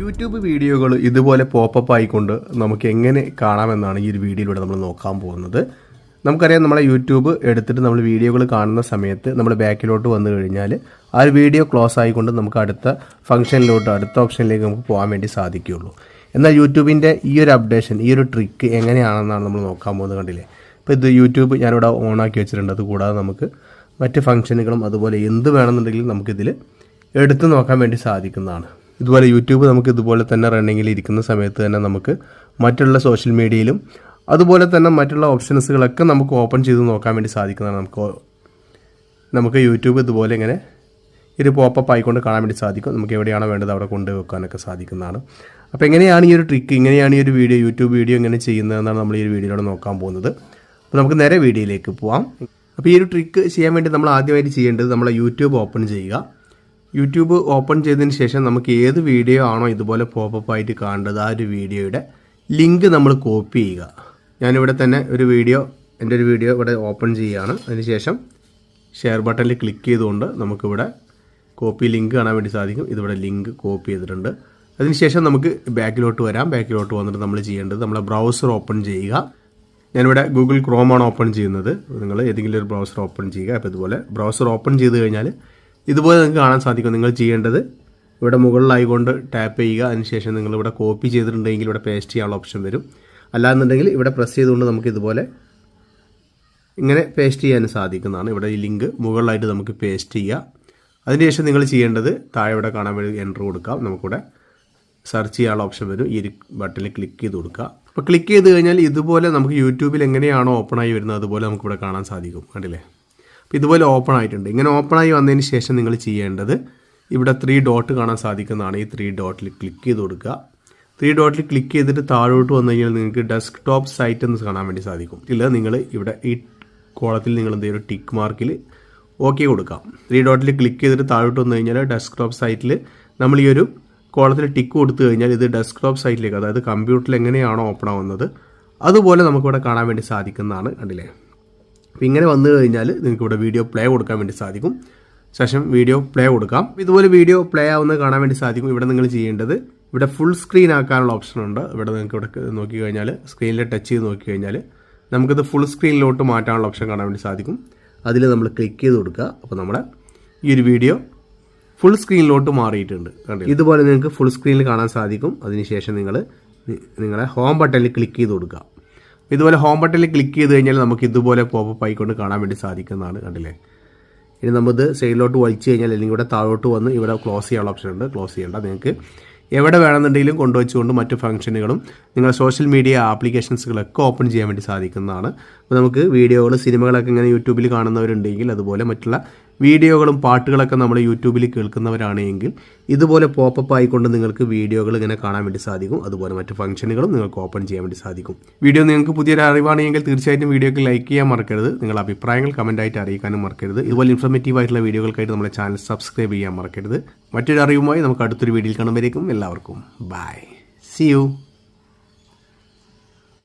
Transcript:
YouTube വീഡിയോകൾ ഇതുപോലെ popup ആയിക്കൊണ്ട് നമുക്ക് എങ്ങനെ കാണാമെന്നാണ് ഈ ഒരു വീഡിയോയിലൂടെ നമ്മൾ നോക്കാൻ പോകുന്നത്. നമുക്കറിയാം നമ്മളെ യൂട്യൂബ് എടുത്തിട്ട് നമ്മൾ വീഡിയോകൾ കാണുന്ന സമയത്ത് നമ്മൾ ബാക്കിലോട്ട് വന്നു കഴിഞ്ഞാൽ ആ ഒരു വീഡിയോ ക്ലോസ് ആയിക്കൊണ്ട് നമുക്ക് അടുത്ത ഫംഗ്ഷനിലോട്ട് അടുത്ത ഓപ്ഷനിലേക്ക് നമുക്ക് പോകാൻ വേണ്ടി സാധിക്കുകയുള്ളൂ. എന്നാൽ യൂട്യൂബിന്റെ ഈ ഒരു അപ്ഡേഷൻ ഈ ഒരു ട്രിക്ക് എങ്ങനെയാണെന്നാണ് നമ്മൾ നോക്കാൻ പോകുന്നത് കണ്ടില്ലേ? ഇപ്പോൾ ഇത് യൂട്യൂബ് ഞാനിവിടെ ആക്കി വെച്ചിട്ടുണ്ട്. അത് കൂടാതെ നമുക്ക് മറ്റ് ഫംഗ്ഷനുകളും അതുപോലെ എന്ത് വേണമെന്നുണ്ടെങ്കിലും നമുക്കിതിൽ എടുത്തു നോക്കാൻ വേണ്ടി സാധിക്കുന്നതാണ്. ഇതുപോലെ യൂട്യൂബ് നമുക്ക് ഇതുപോലെ തന്നെ റണ്ണിങ്ങിൽ ഇരിക്കുന്ന സമയത്ത് തന്നെ നമുക്ക് മറ്റുള്ള സോഷ്യൽ മീഡിയയിലും അതുപോലെ തന്നെ മറ്റുള്ള ഓപ്ഷൻസുകളൊക്കെ നമുക്ക് ഓപ്പൺ ചെയ്ത് നോക്കാൻ വേണ്ടി സാധിക്കുന്നതാണ് നമുക്ക് നമുക്ക് യൂട്യൂബ് ഇതുപോലെ ഇങ്ങനെ ഒരു പോപ്പപ്പ് ആയിക്കൊണ്ട് കാണാൻ വേണ്ടി സാധിക്കും. നമുക്ക് എവിടെയാണോ വേണ്ടത് അവിടെ കൊണ്ടുവെക്കാനൊക്കെ സാധിക്കുന്നതാണ്. അപ്പോൾ എങ്ങനെയാണ് ഈ ഒരു ട്രിക്ക് ഇങ്ങനെയാണ് ഈ ഒരു വീഡിയോ യൂട്യൂബ് വീഡിയോ എങ്ങനെ ചെയ്യുന്നതെന്നാണ് നമ്മൾ ഈ ഒരു വീഡിയോയിലൂടെ നോക്കാൻ പോകുന്നത്. അപ്പോൾ നമുക്ക് നേരെ വീഡിയോയിലേക്ക് പോവാം. അപ്പോൾ ഈ ഒരു ട്രിക്ക് ചെയ്യാൻ വേണ്ടി നമ്മൾ ആദ്യമായിട്ട് ചെയ്യേണ്ടത് നമ്മളെ യൂട്യൂബ് ഓപ്പൺ ചെയ്യുക. യൂട്യൂബ് ഓപ്പൺ ചെയ്തതിന് ശേഷം നമുക്ക് ഏത് വീഡിയോ ആണോ ഇതുപോലെ പോപ്പപ്പ് ആയിട്ട് കാണേണ്ടത് ആ ഒരു വീഡിയോയുടെ ലിങ്ക് നമ്മൾ കോപ്പി ചെയ്യുക. ഞാനിവിടെ തന്നെ ഒരു വീഡിയോ എന്റെ ഒരു വീഡിയോ ഇവിടെ ഓപ്പൺ ചെയ്യുകയാണ്. അതിനുശേഷം ഷെയർ ബട്ടണിൽ ക്ലിക്ക് ചെയ്തുകൊണ്ട് നമുക്കിവിടെ കോപ്പി ലിങ്ക് കാണാൻ വേണ്ടി സാധിക്കും. ഇതിവിടെ ലിങ്ക് കോപ്പി ചെയ്തിട്ടുണ്ട്. അതിനുശേഷം നമുക്ക് ബാക്കിലോട്ട് വരാം. ബാക്കിലോട്ട് വന്നിട്ട് നമ്മൾ ചെയ്യേണ്ടത് നമ്മളെ ബ്രൗസർ ഓപ്പൺ ചെയ്യുക. ഞാനിവിടെ ഗൂഗിൾ ക്രോമാണ് ഓപ്പൺ ചെയ്യുന്നത്. നിങ്ങൾ ഏതെങ്കിലും ഒരു ബ്രൗസർ ഓപ്പൺ ചെയ്യുക. അപ്പോൾ ഇതുപോലെ ബ്രൗസർ ഓപ്പൺ ചെയ്ത് കഴിഞ്ഞാൽ ഇതുപോലെ നിങ്ങൾക്ക് കാണാൻ സാധിക്കും നിങ്ങൾ ചെയ്യേണ്ടത്. ഇവിടെ മുകളിലായിക്കൊണ്ട് ടാപ്പ് ചെയ്യുക. അതിനുശേഷം നിങ്ങൾ ഇവിടെ കോപ്പി ചെയ്തിട്ടുണ്ടെങ്കിൽ ഇവിടെ പേസ്റ്റ് ചെയ്യാനുള്ള ഓപ്ഷൻ വരും. അല്ലാന്നുണ്ടെങ്കിൽ ഇവിടെ പ്രസ് ചെയ്തുകൊണ്ട് നമുക്ക് ഇതുപോലെ ഇങ്ങനെ പേസ്റ്റ് ചെയ്യാൻ സാധിക്കുന്നതാണ്. ഇവിടെ ഈ ലിങ്ക് മുകളിലായിട്ട് നമുക്ക് പേസ്റ്റ് ചെയ്യുക അതിനുശേഷം നിങ്ങൾ ചെയ്യേണ്ടത് താഴെ ഇവിടെ കാണാൻ വേണ്ടി എന്റർ കൊടുക്കാം. നമുക്കിവിടെ സെർച്ച് ചെയ്യാനുള്ള ഓപ്ഷൻ വരും. ഈ ബട്ടണിൽ ക്ലിക്ക് ചെയ്ത് കൊടുക്കുക. അപ്പോൾ ക്ലിക്ക് ചെയ്ത് കഴിഞ്ഞാൽ ഇതുപോലെ നമുക്ക് യൂട്യൂബിൽ എങ്ങനെയാണോ ഓപ്പൺ ആയി വരുന്നത് അതുപോലെ നമുക്കിവിടെ കാണാൻ സാധിക്കും. കണ്ടില്ലേ? ഇതുപോലെ ഓപ്പൺ ആയിട്ടുണ്ട്. ഇങ്ങനെ ഓപ്പൺ ആയി വന്നതിന് ശേഷം നിങ്ങൾ ചെയ്യേണ്ടത് ഇവിടെ ത്രീ ഡോട്ട് കാണാൻ സാധിക്കുന്നതാണ്. ഈ ത്രീ ഡോട്ടിൽ ക്ലിക്ക് ചെയ്ത് കൊടുക്കുക. ത്രീ ഡോട്ടിൽ ക്ലിക്ക് ചെയ്തിട്ട് താഴോട്ട് വന്നു കഴിഞ്ഞാൽ നിങ്ങൾക്ക് ഡെസ്ക്ടോപ്പ് സൈറ്റ് എന്ന് കാണാൻ വേണ്ടി സാധിക്കും. ഇല്ല നിങ്ങൾ ഇവിടെ ഈ കോളത്തിൽ നിങ്ങൾ എന്തെങ്കിലും ഒരു ടിക്ക് മാർക്കിൽ ഓക്കെ കൊടുക്കാം. ത്രീ ഡോട്ടിൽ ക്ലിക്ക് ചെയ്തിട്ട് താഴോട്ട് വന്നു കഴിഞ്ഞാൽ ഡെസ്ക്ടോപ്പ് സൈറ്റിൽ നമ്മൾ ഈ ഒരു കോളത്തിൽ ടിക്ക് കൊടുത്തു കഴിഞ്ഞാൽ ഇത് ഡെസ്ക്ടോപ്പ് സൈറ്റിലേക്ക് അതായത് കമ്പ്യൂട്ടറിൽ എങ്ങനെയാണോ ഓപ്പൺ ആവുന്നത് അതുപോലെ നമുക്കിവിടെ കാണാൻ വേണ്ടി സാധിക്കുന്നതാണ്. കണ്ടില്ലേ? അപ്പോൾ ഇങ്ങനെ വന്നു കഴിഞ്ഞാൽ നിങ്ങൾക്ക് ഇവിടെ വീഡിയോ പ്ലേ കൊടുക്കാൻ വേണ്ടി സാധിക്കും. ശേഷം വീഡിയോ പ്ലേ കൊടുക്കാം. ഇതുപോലെ വീഡിയോ പ്ലേ ആവുന്നത് കാണാൻ വേണ്ടി സാധിക്കും ഇവിടെ നിങ്ങൾ ചെയ്യേണ്ടത്. ഇവിടെ ഫുൾ സ്ക്രീൻ ആക്കാനുള്ള ഓപ്ഷൻ ഉണ്ട്. ഇവിടെ നിങ്ങൾക്ക് ഇവിടെ നോക്കി കഴിഞ്ഞാൽ സ്ക്രീനിൽ ടച്ച് ചെയ്ത് നോക്കി കഴിഞ്ഞാൽ നമുക്കിത് ഫുൾ സ്ക്രീനിലോട്ട് മാറ്റാനുള്ള ഓപ്ഷൻ കാണാൻ വേണ്ടി സാധിക്കും. അതിൽ നമ്മൾ ക്ലിക്ക് ചെയ്ത് കൊടുക്കുക. അപ്പോൾ നമ്മുടെ ഈ ഒരു വീഡിയോ ഫുൾ സ്ക്രീനിലോട്ട് മാറിയിട്ടുണ്ട്. ഇതുപോലെ നിങ്ങൾക്ക് ഫുൾ സ്ക്രീനിൽ കാണാൻ സാധിക്കും. അതിനുശേഷം നിങ്ങൾ നിങ്ങളെ ഹോം ബട്ടണിൽ ക്ലിക്ക് ചെയ്ത് കൊടുക്കുക. ഇതുപോലെ ഹോം ബട്ടണിൽ ക്ലിക്ക് ചെയ്ത് കഴിഞ്ഞാൽ നമുക്ക് ഇതുപോലെ പോപ്പപ്പ് ആയിക്കൊണ്ട് കാണാൻ വേണ്ടി സാധിക്കുന്നതാണ് കണ്ടില്ലേ? ഇനി നമ്മത് സൈഡിലോട്ട് വലിച്ചു കഴിഞ്ഞാൽ അല്ലെങ്കിൽ ഇവിടെ താഴോട്ട് വന്ന് ഇവിടെ ക്ലോസ് ചെയ്യാനുള്ള ഓപ്ഷൻ ഉണ്ട്. ക്ലോസ് ചെയ്യേണ്ട നിങ്ങൾക്ക് എവിടെ വേണമെന്നുണ്ടെങ്കിലും കൊണ്ടുവച്ചുകൊണ്ട് മറ്റു ഫംഗ്ഷനുകളും നിങ്ങൾ സോഷ്യൽ മീഡിയ ആപ്ലിക്കേഷൻസുകളൊക്കെ ഓപ്പൺ ചെയ്യാൻ വേണ്ടി സാധിക്കുന്നതാണ്. അപ്പോൾ നമുക്ക് വീഡിയോകൾ സിനിമകളൊക്കെ ഇങ്ങനെ യൂട്യൂബിൽ കാണുന്നവരുണ്ടെങ്കിൽ അതുപോലെ മറ്റുള്ള വീഡിയോകളും പാട്ടുകളൊക്കെ നമ്മൾ യൂട്യൂബിൽ കേൾക്കുന്നവരാണ് എങ്കിൽ ഇതുപോലെ പോപ്പപ്പ് ആയിക്കൊണ്ട് നിങ്ങൾക്ക് വീഡിയോകൾ ഇങ്ങനെ കാണാൻ വേണ്ടി സാധിക്കും. അതുപോലെ മറ്റ് ഫംഗ്ഷനുകളും നിങ്ങൾക്ക് ഓപ്പൺ ചെയ്യാൻ വേണ്ടി സാധിക്കും. വീഡിയോ നിങ്ങൾക്ക് പുതിയൊരു അറിവാണെങ്കിൽ തീർച്ചയായിട്ടും വീഡിയോക്ക് ലൈക്ക് ചെയ്യാൻ മറക്കരുത്. നിങ്ങളുടെ അഭിപ്രായങ്ങൾ കമന്റായിട്ട് അറിയിക്കാനും മറക്കരുത്. ഇതുപോലെ ഇൻഫർമേറ്റീവ് ആയിട്ടുള്ള വീഡിയോകൾക്കായിട്ട് നമ്മുടെ ചാനൽ സബ്സ്ക്രൈബ് ചെയ്യാൻ മറക്കരുത്. മറ്റൊരു അറിവുമായി നമുക്ക് അടുത്തൊരു വീഡിയോയിൽ കാണുമ്പോഴേക്കും എല്ലാവർക്കും ബൈ സി യു